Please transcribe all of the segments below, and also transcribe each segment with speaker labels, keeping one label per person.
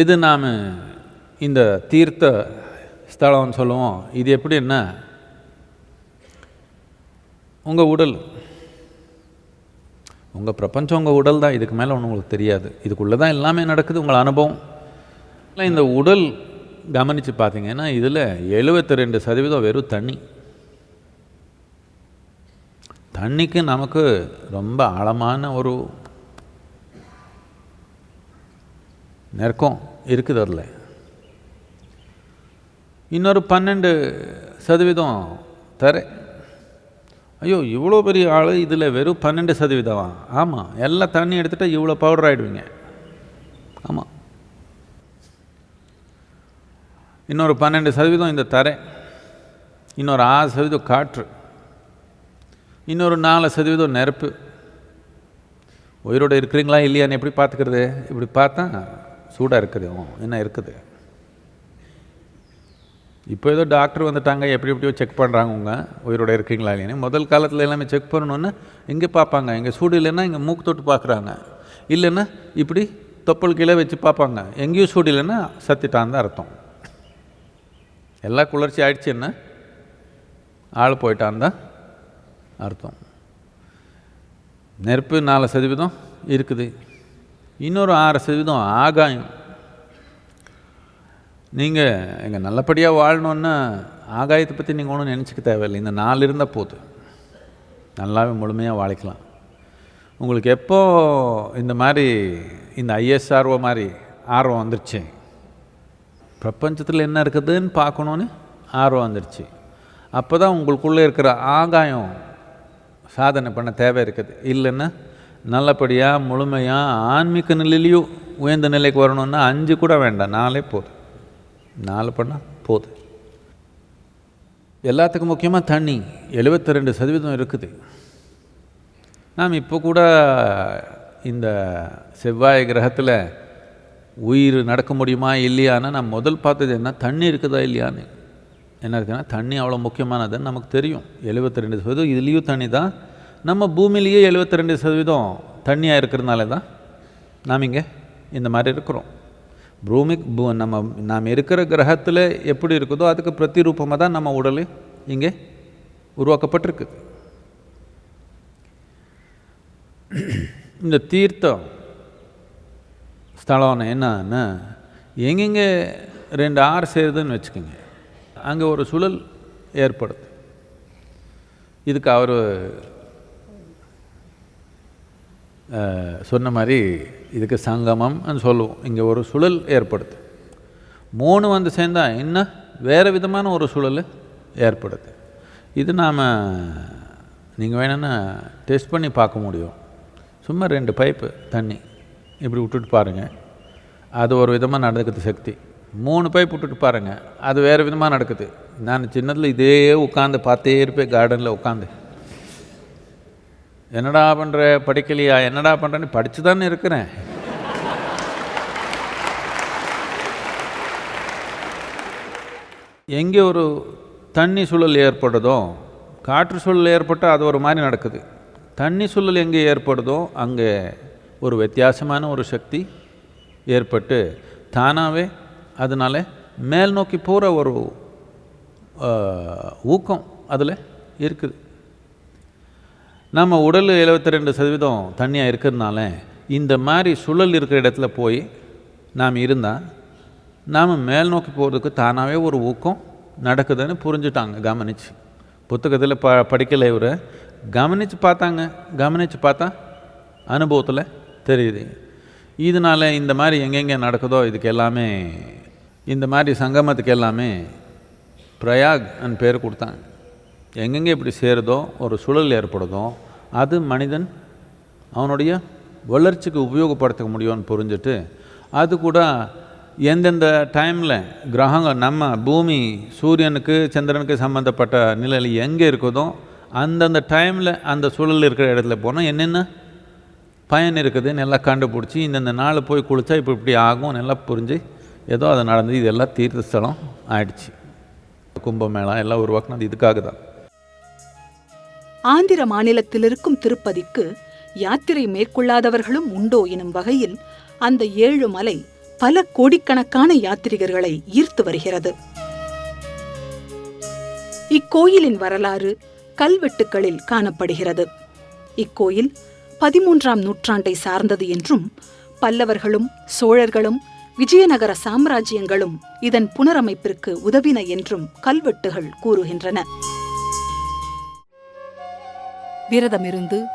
Speaker 1: எது நாம் இந்த தீர்த்த ஸ்தலம்னு சொல்லுவோம்? இது எப்படின்னா உங்கள் உடல். உங்கள் பிரபஞ்சம் உங்கள் உடல் தான். இதுக்கு மேலே ஒன்று உங்களுக்கு தெரியாது. இதுக்குள்ளே தான் எல்லாமே நடக்குது உங்கள் அனுபவம். இல்லை, இந்த உடல் கவனித்து பார்த்தீங்கன்னா இதில் எழுபத்தி ரெண்டு சதவீதம் வெறும் தண்ணி. தண்ணிக்கு நமக்கு ரொம்ப ஆழமான ஒரு நெருக்கம் இருக்குது அதில். இன்னொரு பன்னெண்டு சதவீதம் தர. ஐயோ இவ்வளோ பெரிய ஆள் இதில் வெறும் பன்னெண்டு சதவீதமா? ஆமாம் எல்லாம் தண்ணி எடுத்துகிட்டா இவ்வளோ பவுடர் ஆகிடுவீங்க ஆமாம் இன்னொரு பன்னெண்டு சதவீதம் இந்த தரை. இன்னொரு ஆறு சதவீதம் காற்று. இன்னொரு நாலு சதவீதம் நெருப்பு. உயிரோடு இருக்கிறீங்களா இல்லையான்னு எப்படி பார்த்துக்கிறது? இப்படி பார்த்தா சூடாக இருக்குது. ஓ, என்ன இருக்குது? இப்போ ஏதோ டாக்டர் வந்துட்டாங்க. எப்படி எப்படியோ செக் பண்ணுறாங்க உங்க உயிரோட இருக்கீங்களா இல்லைன்னு முதல் காலத்தில் எல்லாமே செக் பண்ணணுன்னு இங்கே பார்ப்பாங்க. இங்கே சூடு இல்லைன்னா இங்கே மூக்கு தொட்டு பார்க்குறாங்க. இல்லைன்னா இப்படி தொப்பல் கீழே வச்சு பார்ப்பாங்க. எங்கேயும் சூடு இல்லைன்னா சத்திட்டான் தான் அர்த்தம். எல்லா குளிர்ச்சி ஆயிடுச்சுன்னா ஆள் போயிட்டான் தான் அர்த்தம். நெருப்பு நாலு சதவீதம் இருக்குது. இன்னொரு ஆறு சதவீதம் ஆகாயம். நீங்கள் இங்கே நல்லபடியாக வாழணுன்னா ஆகாயத்தை பற்றி நீங்கள் ஒன்றும் நினச்சிக்க தேவையில்லை. இந்த நாள் இருந்தால் போதும். நல்லாவே முழுமையாக வாழைக்கலாம். உங்களுக்கு எப்போ இந்த மாதிரி இந்த ஐஎஸ்ஆர்ஓ மாதிரி ஆர்வம் வந்துருச்சு? பிரபஞ்சத்தில் என்ன இருக்குதுன்னு பார்க்கணுன்னு ஆர்வம் வந்துடுச்சு அப்போ தான் உங்களுக்குள்ளே இருக்கிற ஆகாயம் சாதனை பண்ண தேவை இருக்குது. இல்லைன்னா நல்லபடியாக முழுமையாக ஆன்மீக நிலையிலையும் உயர்ந்த நிலைக்கு வரணுன்னா அஞ்சு கூட வேண்டாம் நாலே போதும். நாலு பண்ணால் போதும். எல்லாத்துக்கும் முக்கியமாக தண்ணி எழுபத்தி ரெண்டு சதவீதம் இருக்குது. நாம் இப்போ கூட இந்த செவ்வாய் கிரகத்தில் உயிர் நடக்க முடியுமா இல்லையான்னு நான் முதல் பார்த்தது என்ன தண்ணி இருக்குதா இல்லையான்னு. என்ன இருக்குன்னா தண்ணி அவ்வளோ முக்கியமானதுன்னு நமக்கு தெரியும். எழுபத்தி ரெண்டு சதவீதம் இதுலேயும் தண்ணி தான் நம்ம பூமியிலேயே எழுபத்தி ரெண்டு சதவீதம் தண்ணியாக இருக்கிறதுனால தான் நாம் இங்கே இந்த மாதிரி இருக்கிறோம். பூமி பூ நம்ம நாம் இருக்கிற கிரகத்தில் எப்படி இருக்குதோ அதுக்கு பிரதிரூபமாக தான் நம்ம உடல் இங்கே உருவாக்கப்பட்டிருக்குது இந்த தீர்த்தம் ஸ்தலம் என்னன்னா எங்கெங்கே ரெண்டு ஆறு சேருதுன்னு வச்சுக்கோங்க. அங்கே ஒரு சுழல் ஏற்படுது. இதுக்கு அவர் சொன்ன மாதிரி இதுக்கு சங்கமம்னு சொல்லுவோம். இங்கே ஒரு சுழல் ஏற்படுது. மூணு வந்து சேர்ந்தா இன்னும் வேறு விதமான ஒரு சுழல் ஏற்படுது. இது நாம் நீங்கள் வேணும்னா டெஸ்ட் பண்ணி பார்க்க முடியும். சும்மா ரெண்டு பைப்பு தண்ணி இப்படி விட்டுட்டு பாருங்கள் அது ஒரு விதமாக நடக்குது சக்தி. மூணு பைப் விட்டுட்டு பாருங்கள் அது வேறு விதமாக நடக்குது. நான் சின்னதில் இதே உட்காந்து பார்த்தே இருப்பேன் கார்டனில் உட்காந்து என்னடா பண்ணுற படிக்கலையா? என்னடா பண்ணுறேன்னு படித்து தானே இருக்கிறேன். எங்கே ஒரு தண்ணி சூழல் ஏற்படுதோ காற்று சூழல் ஏற்பட்டால் அது ஒரு மாதிரி நடக்குது. தண்ணி சூழல் எங்கே ஏற்படுதோ அங்கே ஒரு வித்தியாசமான ஒரு சக்தி ஏற்பட்டு தானாகவே அதனால மேல் நோக்கி போகிற ஒரு ஊக்கம் அதில் இருக்குது. நம்ம உடல் எழுபத்தி ரெண்டு சதவீதம் தண்ணியாக இருக்கிறதுனால இந்த மாதிரி சுழல் இருக்கிற இடத்துல போய் நாம் இருந்தால் நாம் மேல் நோக்கி போகிறதுக்கு தானாகவே ஒரு ஊக்கம் நடக்குதுன்னு புரிஞ்சுட்டாங்க கவனிச்சு. புத்தகத்தில் ப படிக்கலை இவர். கவனித்து பார்த்தாங்க. கவனித்து பார்த்தா அனுபவத்தில் தெரியுது. இதனால் இந்த மாதிரி எங்கெங்கே நடக்குதோ இதுக்கு எல்லாமே இந்த மாதிரி சங்கமத்துக்கு எல்லாமே பிரயாக் அன் பேர் கொடுத்தாங்க. எங்கெங்கே இப்படி சேருதோ ஒரு சுழல் ஏற்படுதோ அது மனிதன் அவனுடைய வளர்ச்சிக்கு உபயோகப்படுத்த முடியும்னு புரிஞ்சுட்டு அது கூட எந்தெந்த டைமில் கிரகங்கள் நம்ம பூமி சூரியனுக்கு சந்திரனுக்கு சம்மந்தப்பட்ட நிலையில் எங்கே இருக்குதோ அந்தந்த டைமில் அந்த சூழல் இருக்கிற இடத்துல போனால் என்னென்ன பயன் இருக்குதுன்னு எல்லாம் கண்டுபிடிச்சி இந்தந்த நாள் போய் குளித்தா இப்போ இப்படி ஆகும் எல்லாம் புரிஞ்சு ஏதோ அது நடந்து இதெல்லாம் தீர்த்த ஸ்தலம் ஆயிடுச்சு. கும்பமேளா எல்லாம் உருவாக்குனது இதுக்காக தான்
Speaker 2: ஆந்திர மாநிலத்தில் இருக்கும் திருப்பதிக்கு யாத்திரை மேற்கொள்ளாதவர்களும் உண்டோ எனும் வகையில் அந்த ஏழு மலை பல கோடிக்கணக்கான யாத்ரிகர்களை ஈர்த்து வருகிறது. இக்கோயிலின் வரலாறு கல்வெட்டுகளில் காணப்படுகிறது. இக்கோயில் பதிமூன்றாம் நூற்றாண்டை சார்ந்தது என்றும் பல்லவர்களும் சோழர்களும் விஜயநகர சாம்ராஜ்யங்களும் இதன் புனரமைப்பிற்கு உதவின என்றும் கல்வெட்டுகள் கூறுகின்றன. விரதமிருந்து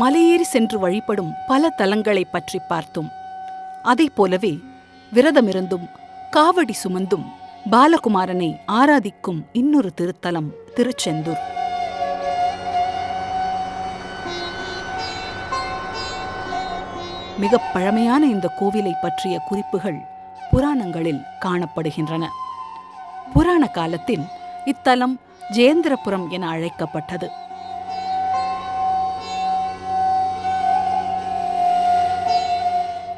Speaker 2: மலையேறி சென்று வழிபடும் பல தலங்களைப் பற்றி பார்த்தோம். அதை போலவே விரதமிருந்தும் காவடி சுமந்தும் பாலகுமாரனை ஆராதிக்கும் இன்னொரு திருத்தலம் திருச்செந்தூர். மிக பழமையான இந்த கோவிலை பற்றிய குறிப்புகள் புராணங்களில் காணப்படுகின்றன. புராண காலத்தில் இத்தலம் ஜெயந்திரபுரம் என அழைக்கப்பட்டது.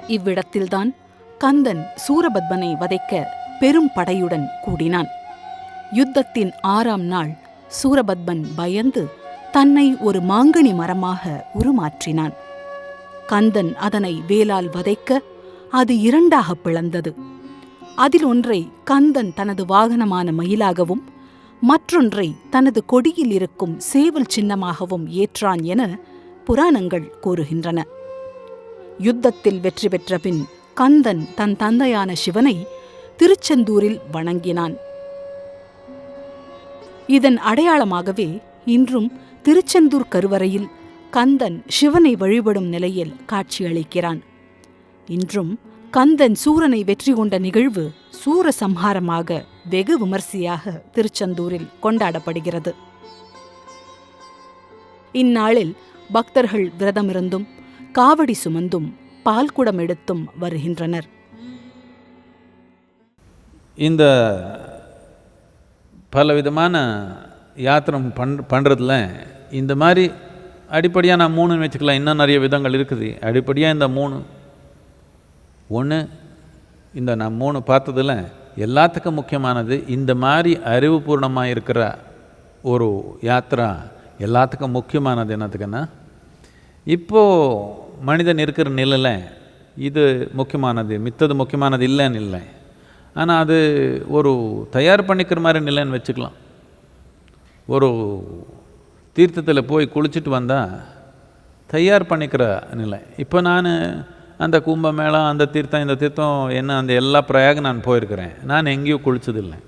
Speaker 2: இவ்விடத்தில்தான் கந்தன் சூரபத்மனை வதைக்க பெரும் படையுடன் கூடினான். யுத்தத்தின் ஆறாம் நாள் சூரபத்மன் பயந்து தன்னை ஒரு மாங்கனி மரமாக உருமாற்றினான். கந்தன் அதனை வேலால் வதைக்க அது இரண்டாக பிளந்தது. அதில் ஒன்றை கந்தன் தனது வாகனமான மயிலாகவும் மற்றொன்றை தனது கொடியில் இருக்கும் சேவல் சின்னமாகவும் ஏற்றான் என புராணங்கள் கூறுகின்றன. யுத்தத்தில் வெற்றி பெற்ற பின் கந்தன் தன் தந்தையான சிவனை திருச்செந்தூரில் வணங்கினான். இதன் அடையாளமாகவே இன்றும் திருச்செந்தூர் கருவறையில் கந்தன் சிவனை வழிபடும் நிலையில் காட்சியளிக்கிறான். இன்றும் கந்தன் சூரனை வெற்றி கொண்ட நிகழ்வு சூர சம்ஹாரமாக வெகு விமர்சையாக திருச்செந்தூரில் கொண்டாடப்படுகிறது. இந்நாளில் பக்தர்கள் விரதமிருந்தும் காவடி சுமந்தும் பால்குடம் எடுத்தும் வருகின்றனர்.
Speaker 1: இந்த பலவிதமான யாத்திரம் பண் பண்ணுறதுல இந்த மாதிரி அடிப்படையாக நான் மூணுன்னு வச்சுக்கலாம். இன்னும் நிறைய விதங்கள் இருக்குது. அடிப்படையாக இந்த மூணு. ஒன்று இந்த நான் மூணு பார்த்ததுல எல்லாத்துக்கும் முக்கியமானது இந்த மாதிரி அறிவுபூர்ணமாக இருக்கிற ஒரு யாத்திரா எல்லாத்துக்கும் முக்கியமானது என்னத்துக்குன்னா இப்போது மனிதன் இருக்கிற நிலையில் இது முக்கியமானது மித்தது முக்கியமானது இல்லைன்னு இல்லை. ஆனால் அது ஒரு தயார் பண்ணிக்கிற மாதிரி நிலைன்னு வச்சுக்கலாம். ஒரு தீர்த்தத்தில் போய் குளிச்சுட்டு வந்தால் தயார் பண்ணிக்கிற நிலை. இப்போ நான் அந்த கும்பமேளம் அந்த தீர்த்தம் இந்த தீர்த்தம் என்ன அந்த எல்லா பிரயாக நான் போயிருக்கிறேன். நான் எங்கேயும் குளிச்சதில்லை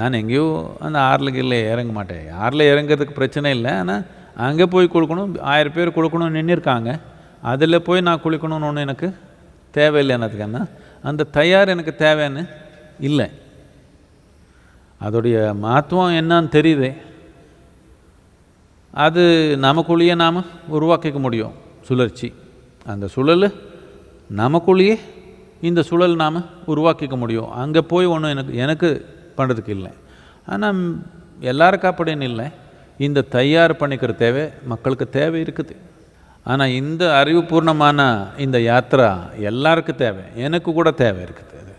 Speaker 1: நான் எங்கேயோ அந்த ஆறில் கீழே இறங்க மாட்டேன். ஆறில் இறங்கிறதுக்கு பிரச்சனை இல்லை. ஆனால் அங்கே போய் கொடுக்கணும் ஆயிரம் பேர் கொடுக்கணும்னு நின்றுருக்காங்க அதில் போய் நான் குளிக்கணும்னு ஒன்று எனக்கு தேவையில்லை என்னத்துக்குன்னா அந்த தயார் எனக்கு தேவைன்னு இல்லை. அதோடைய மகத்துவம் என்னன்னு தெரியுது. அது நமக்குள்ளேயே நாம் உருவாக்கிக்க முடியும் சுழற்சி. அந்த சுழல் நமக்குள்ளேயே இந்த சுழல் நாம் உருவாக்கிக்க முடியும். அங்கே போய் ஒன்றும் எனக்கு எனக்கு பண்ணுறதுக்கு இல்லை. ஆனால் எல்லாருக்கும் அப்படின்னு இல்லை. இந்த தயார் பண்ணிக்கிற தேவை மக்களுக்கு தேவை இருக்குது. ஆனால் இந்த அறிவுபூர்ணமான இந்த யாத்திரா எல்லாருக்கும் தேவை. எனக்கு கூட தேவை இருக்குது அது.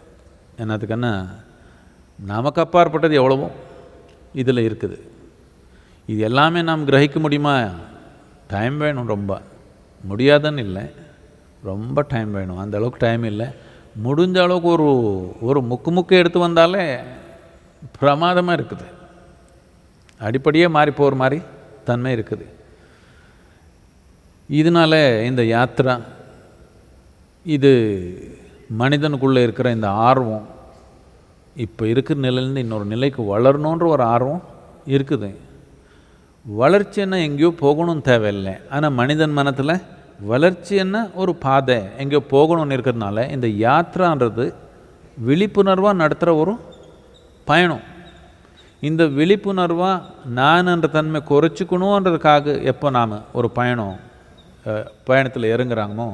Speaker 1: என்னதுக்குன்னா நமக்கு அப்பாற்பட்டது எவ்வளவோ இதில் இருக்குது. இது எல்லாமே நாம் கிரகிக்க முடியுமா? டைம் வேணும் ரொம்ப. முடியாதுன்னு இல்லை. ரொம்ப டைம் வேணும். அந்த அளவுக்கு டைம் இல்லை. முடிஞ்ச அளவுக்கு ஒரு ஒரு முக்கு முக்கு எடுத்து வந்தாலே பிரமாதமாக இருக்குது. அடிப்படையே மாறி போகிற மாதிரி தன்மை இருக்குது. இதனால இந்த யாத்திரா இது மனிதனுக்குள்ளே இருக்கிற இந்த ஆர்வம் இப்போ இருக்கிற நிலையிலேருந்து இன்னொரு நிலைக்கு வளரணுன்ற ஒரு ஆர்வம் இருக்குது. வளர்ச்சின்னா எங்கேயோ போகணும்னு தேவையில்லை. ஆனால் மனிதன் மனத்தில் வளர்ச்சின்னா ஒரு பாதை எங்கேயோ போகணும்னு இருக்கிறதுனால இந்த யாத்திரான்றது விழிப்புணர்வாக நடத்துகிற ஒரு பயணம். இந்த விழிப்புணர்வாக நான்ன்ற தன்மை குறைச்சிக்கணுன்றதுக்காக எப்போ நாம் ஒரு பயணம் பயணத்தில் இறங்குறாங்கமோ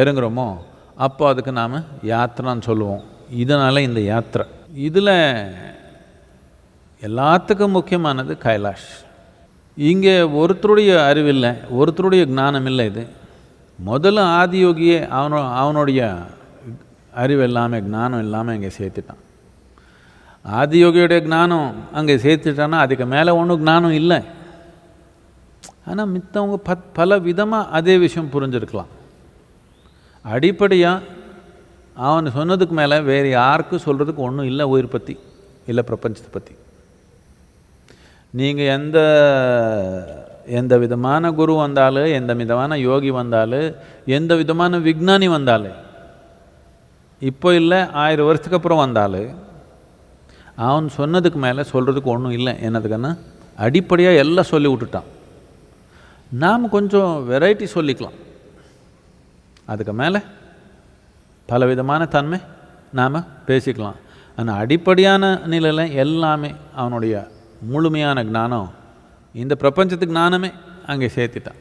Speaker 1: இறங்குறோமோ அப்போ அதுக்கு நாம் யாத்திரான்னு சொல்லுவோம். இதனால் இந்த யாத்திரை. இதில் எல்லாத்துக்கும் முக்கியமானது கைலாஷ். இங்கே ஒருத்தருடைய அறிவில்லை ஒருத்தருடைய ஞானம் இல்லை இது. முதல்ல ஆதியோகியே அவனோ அவனுடைய அறிவு எல்லாமே ஞானம் இல்லாமல் இங்கே சேர்த்துட்டான். ஆதியோகியுடைய ஞானம் அங்கே சேர்த்துட்டான்னா அதுக்கு மேலே ஒன்றும் ஞானம் இல்லை. ஆனால் மித்தவங்க பத் பல விதமாக அதே விஷயம் புரிஞ்சிருக்கலாம். அடிப்படையாக அவன் சொன்னதுக்கு மேலே வேறு யாருக்கும் சொல்கிறதுக்கு ஒன்றும் இல்லை உயிர் பற்றி இல்லை பிரபஞ்சத்தை பற்றி நீங்கள் எந்த எந்த விதமான குரு வந்தாலும் எந்த விதமான யோகி வந்தாலும் எந்த விதமான விஜ்ஞானி வந்தாலும் இப்போ இல்லை ஆயிரம் வருஷத்துக்கு அப்புறம் வந்தாலும் அவன் சொன்னதுக்கு மேலே சொல்கிறதுக்கு ஒன்றும் இல்லை. என்னதுக்குன்னா அடிப்படையாக எல்லாம் சொல்லி விட்டுட்டான். நாம் கொஞ்சம் வெரைட்டி சொல்லிக்கலாம். அதுக்கு மேலே பலவிதமான தன்மை நாம் பேசிக்கலாம். ஆனால் அடிப்படையான நிலையில் எல்லாமே அவனுடைய முழுமையான ஞானம் இந்த பிரபஞ்சத்துக்கு ஞானமே அங்கே சேர்த்துட்டான்.